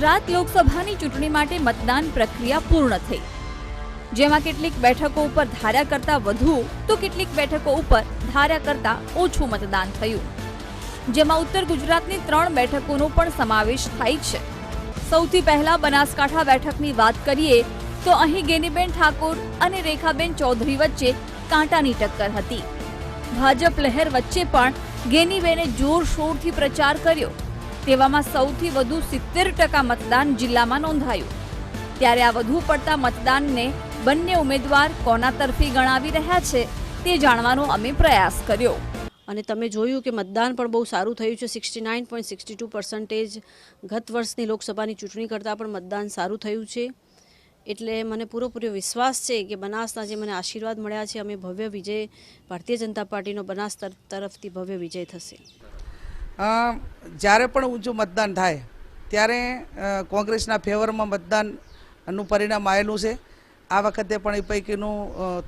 ગુજરાત લોકસભાની ચૂંટણી માટે મતદાન પ્રક્રિયા પૂર્ણ થઈ. જેમાં કેટલીક બેઠકો ઉપર ધાર્યા કરતાં વધુ, તો કેટલીક બેઠકો ઉપર ધાર્યા કરતાં ઓછું મતદાન થયું. જેમાં ઉત્તર ગુજરાતની ત્રણ બેઠકોનો પણ સમાવેશ થાય છે. સૌથી પહેલા બનાસકાંઠા બેઠકની વાત કરીએ, તો અહીં ગેનીબેન ઠાકોર અને રેખાબેન ચૌધરી વચ્ચે કાંટાની ટક્કર હતી. ભાજપ લહેર વચ્ચે પણ ગેનીબેને જોરશોરથી પ્રચાર કર્યો. તેવામાં સૌથી વધુ સિત્તેર ટકા મતદાન જિલ્લામાં નોંધાયું. ત્યારે આ વધુ પડતા મતદાનને બંને ઉમેદવાર કોના તરફી ગણાવી રહ્યા છે તે જાણવાનો અમે પ્રયાસ કર્યો. અને તમે જોયું કે મતદાન પણ બહુ સારું થયું છે. Sixty nine point sixty two percentage ગત વર્ષની લોકસભાની ચૂંટણી કરતાં પણ મતદાન સારું થયું છે. એટલે મને પૂરેપૂરો વિશ્વાસ છે કે બનાસના જે મને આશીર્વાદ મળ્યા છે, અમે ભવ્ય વિજય, ભારતીય જનતા પાર્ટીનો બનાસ તર- તરફથી ભવ્ય વિજય થશે. જ્યારે પણ ઊંચું મતદાન થાય, ત્યારે કોંગ્રેસના ફેવરમાં મતદાનનું પરિણામ આવેલું છે. આ વખતે પણ એ પૈકીનું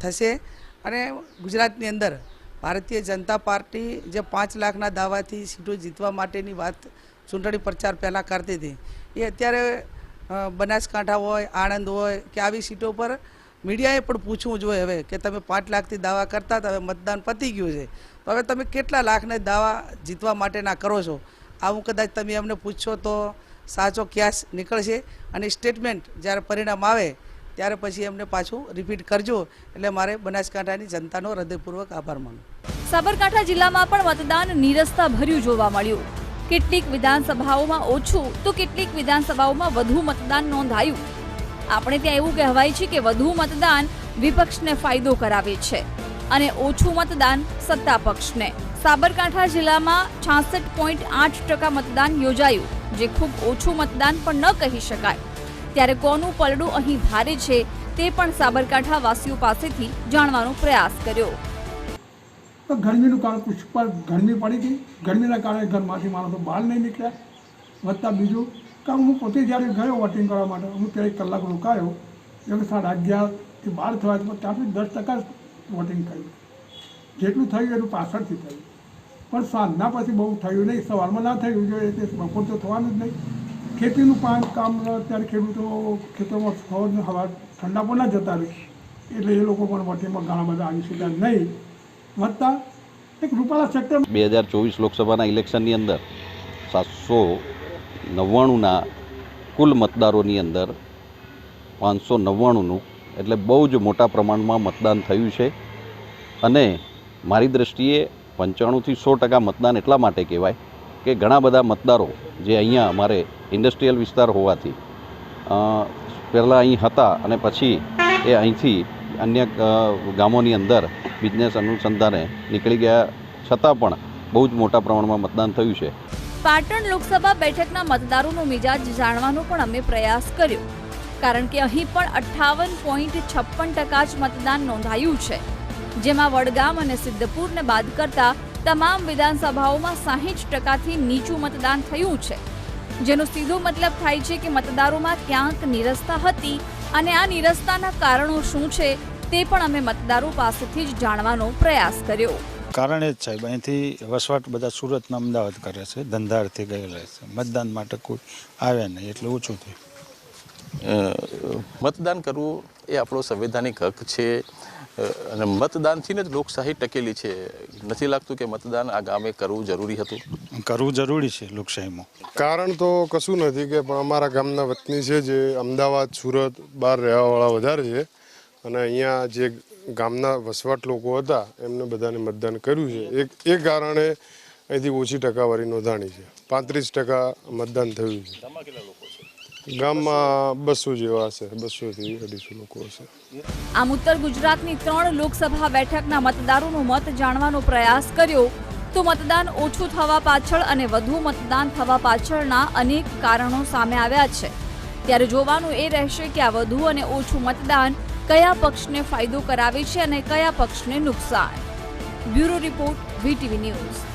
થશે. અને ગુજરાતની અંદર ભારતીય જનતા પાર્ટી જે પાંચ લાખના દાવાથી સીટો જીતવા માટેની વાત ચૂંટણી પ્રચાર પહેલાં કરતી હતી, એ અત્યારે બનાસકાંઠા હોય, આણંદ હોય કે આવી સીટો પર મીડિયાએ પણ પૂછવું જોઈએ હવે કે તમે પાંચ લાખથી દાવા કરતા હતા, હવે મતદાન પતી ગયું છે. તો હવે તમે કેટલા લાખને દાવા જીતવા માટેના કરો છો? આવું કદાચ તમે એમને પૂછશો તો સાચો ક્યાસ નીકળશે અને સ્ટેટમેન્ટ જ્યારે પરિણામ આવે, ત્યારે પછી એમને પાછું રિપીટ કરજો. એટલે મારે બનાસકાંઠાની જનતાનો હૃદયપૂર્વક આભાર માનું. સાબરકાંઠા જિલ્લામાં પણ મતદાન નીરસતા ભર્યું જોવા મળ્યું. કેટલીક વિધાનસભાઓમાં ઓછું તો કેટલીક વિધાનસભાઓમાં વધુ મતદાન નોંધાયું. આપણે ત્યાં એવું કહેવાય છે કે વધુ મતદાન વિપક્ષને ફાયદો કરાવે છે અને ઓછું મતદાન સત્તા પક્ષને. સાબરકાંઠા જિલ્લામાં છાસઠ પોઈન્ટ આઠ ટકા મતદાન યોજાયું, જે ખૂબ ઓછું મતદાન પણ ન કહી શકાય. ત્યારે કોનું પલડું અહીં ભારે છે તે પણ સાબરકાંઠા વાસીઓ પાસેથી જાણવાનો પ્રયાસ કર્યો. ગરમીનું કારણ પુષ્કળ ગરમી પડી હતી ગરમીના કારણે ઘરમાંથી માણસો બહાર નહીં નીકળ્યા. વત્તા બીજું કે હું પોતે જ્યારે ગયો વોટિંગ કરવા માટે, હું ત્યાં એક કલાક રોકાયો. એટલે સાડા અગિયારથી બાર થવા ત્યાંથી દસ ટકા વોટિંગ થયું. જેટલું થયું એટલું પાછળથી થયું. પણ સાંજના પછી બહુ થયું નહીં. સવારમાં ના થયું. જોઈએ તે બપોર તો થવાનું જ નહીં. ખેતીનું પાન કામ અત્યારે ખેડૂતો ખેતરમાં સવાર હવા ઠંડા પણ ના જતા રહે. એટલે એ લોકો પણ વોટિંગમાં ઘણા બધા આવી શક્યા નહીં. વધતા એક રૂપાલા સેક્ટર બે હજાર ચોવીસ લોકસભાના ઇલેક્શનની અંદર સાતસો નવ્વાણુંના કુલ મતદારોની અંદર પાંચસો નવ્વાણુંનું, એટલે બહુ જ મોટા પ્રમાણમાં મતદાન થયું છે. અને મારી દૃષ્ટિએ પંચાણુંથી સો ટકા મતદાન એટલા માટે કહેવાય કે ઘણા બધા મતદારો જે અહીંયા અમારે ઇન્ડસ્ટ્રીયલ વિસ્તાર હોવાથી પહેલાં અહીં હતા અને પછી એ અહીંથી અન્ય ગામોની અંદર બિઝનેસ અનુસંધાને નીકળી ગયા. છતાં પણ બહુ જ મોટા પ્રમાણમાં મતદાન થયું છે. પાટણ લોકસભા બેઠકના મતદારોનો મિજાજ જાણવાનો પણ અમે પ્રયાસ કર્યો. કારણ કે અહીં પણ અઠ્ઠાવન પોઈન્ટ છપ્પન ટકા જ મતદાન નોંધાયું છે. જેમાં વડગામ અને સિદ્ધપુરને બાદ કરતા તમામ વિધાનસભાઓમાં સાહીઠ ટકાથી નીચું મતદાન થયું છે. જેનો સીધો મતલબ થાય છે કે મતદારોમાં ક્યાંક નિરસતા હતી અને આ નિરસતાના કારણો શું છે તે પણ અમે મતદારો પાસેથી જ જાણવાનો પ્રયાસ કર્યો. કારણ એ જ સાહેબ અહીંથી વસવાટ બધા સુરતના અમદાવાદ કરે છે ધંધાર્થી ગયેલા છે. મતદાન માટે કોઈ આવે નહીં એટલે ઓછું થયું. મતદાન કરવું એ આપણો સંવૈધાનિક હક છે અને મતદાનથી જ લોકશાહી ટકેલી છે. નથી લાગતું કે મતદાન આ ગામે કરવું જરૂરી હતું? કરવું જરૂરી છે લોકશાહીમાં. કારણ તો કશું નથી કે પણ અમારા ગામના વતની છે જે અમદાવાદ સુરત બહાર રહેવાવાળા વધારે છે. અને અહીંયા જે ગામના વસવાટ લોકો હતા એમને બધાને મતદાન કર્યું છે. એક એ કારણે અહીંથી ઓછી ટકાવારી નોંધાણી છે. પાંત્રીસ ટકા મતદાન થયું છે. ગામમાં બસો જેવા હશે બસોથી અઢીસો લોકો હશે આમ ઉત્તર ગુજરાતની ત્રણ લોકસભા બેઠકના મતદારોનો મત જાણવાનો પ્રયાસ કર્યો તો મતદાન ઓછું થવા પાછળ અને વધુ મતદાન થવા પાછળના અનેક કારણો સામે આવ્યા છે. ત્યારે જોવાનું એ રહેશે કે આ વધુ અને ઓછું મતદાન કયા પક્ષને ફાયદો કરાવે છે અને કયા પક્ષને નુકસાન. Bureau report VTV news.